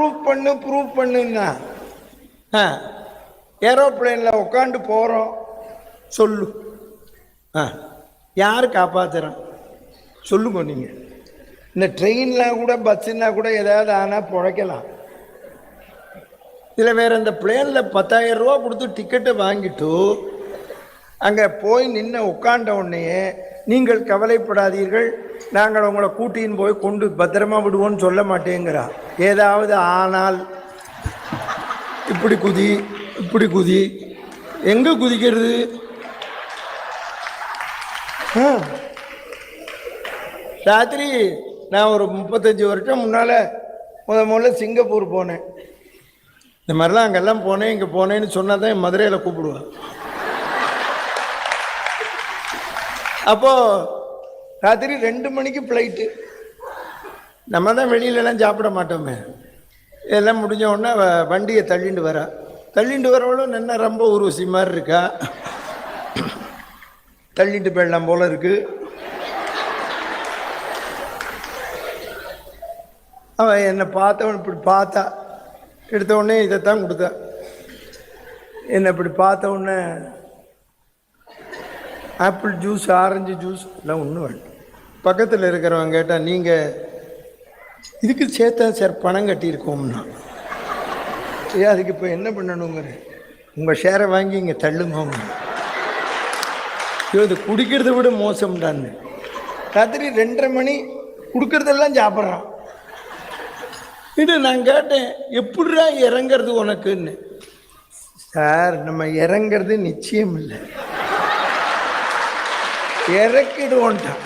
Prove பண்ணு prove பண்ணுன்னா. ஆ. ஏரோப்ளேனில் உட்காந்து போகிறோம் சொல்லு. ஆ. யார் காப்பாத்துறான்? சொல்லுங்க நீங்கள் இந்த ட்ரெயின்லாம் கூட பஸ்ஸுன்னா கூட ஏதாவது ஆனால் பிழைக்கலாம். இதில் வேற இந்த பிளேனில் பத்தாயிரம் ரூபா கொடுத்து டிக்கெட்டை வாங்கிட்டு அங்கே போய் நின்று உட்காண்ட உடனே நீங்கள் கவலைப்படாதீர்கள். நாங்கள் உங்களை கூட்டின்னு போய் கொண்டு பத்திரமா விடுவோம்னு சொல்ல மாட்டேங்கிறா. ஏதாவது ஆனால். இப்படி குதி இப்படி குதி. எங்கே குதிக்கிறது? ராத்திரி நான் ஒரு முப்பத்தஞ்சு வருஷம் முன்னால் முத முதல்ல சிங்கப்பூர் போனேன். இந்த மாதிரிலாம் அங்கெல்லாம் போனேன் இங்கே போனேன்னு சொன்னால் தான் மதுரையில் கூப்பிடுவேன். அப்போது ராத்திரி ரெண்டு மணிக்கு ஃப்ளைட்டு நம்ம தான் வெளியிலலாம் சாப்பிட மாட்டோமே. எல்லாம் முடிஞ்ச உடனே வ- வண்டியை தள்ளிண்டு வரா. தள்ளிண்டு வரவளும் நின்ன ரொம்ப ஊர்வசி மாதிரி இருக்கா. தள்ளிட்டு போயிடலாம் போல இருக்கு. அவன் என்னை பார்த்தவன் இப்படி பார்த்தா. எடுத்த உடனே இதைத்தான் கொடுத்தா. என்னை இப்படி பார்த்த உடனே ஆப்பிள் ஜூஸ் ஆரஞ்சு ஜூஸ் எல்லாம் ஒன்றும் வேண்டாம். பக்கத்தில் இருக்கிறவங்க கேட்டால் நீங்கள் இதுக்கு சேர்த்தா சார் பணம் கட்டியிருக்கோம்னா? ஏ அதுக்கு இப்போ என்ன பண்ணணுங்கிற? உங்கள் ஷேரை வாங்கி இங்கே தள்ளுங்க ஐயோ இது குடிக்கிறத விட மோசம்டான்னு. ராத்திரி ரெண்டரை மணி கொடுக்கறதெல்லாம் சாப்பிட்றான். இது நான் கேட்டேன் எப்படிடா இறங்கிறது உனக்குன்னு? சார் நம்ம இறங்கிறது நிச்சயம் இல்லை. இறக்கிடுவோன்ட்டான்.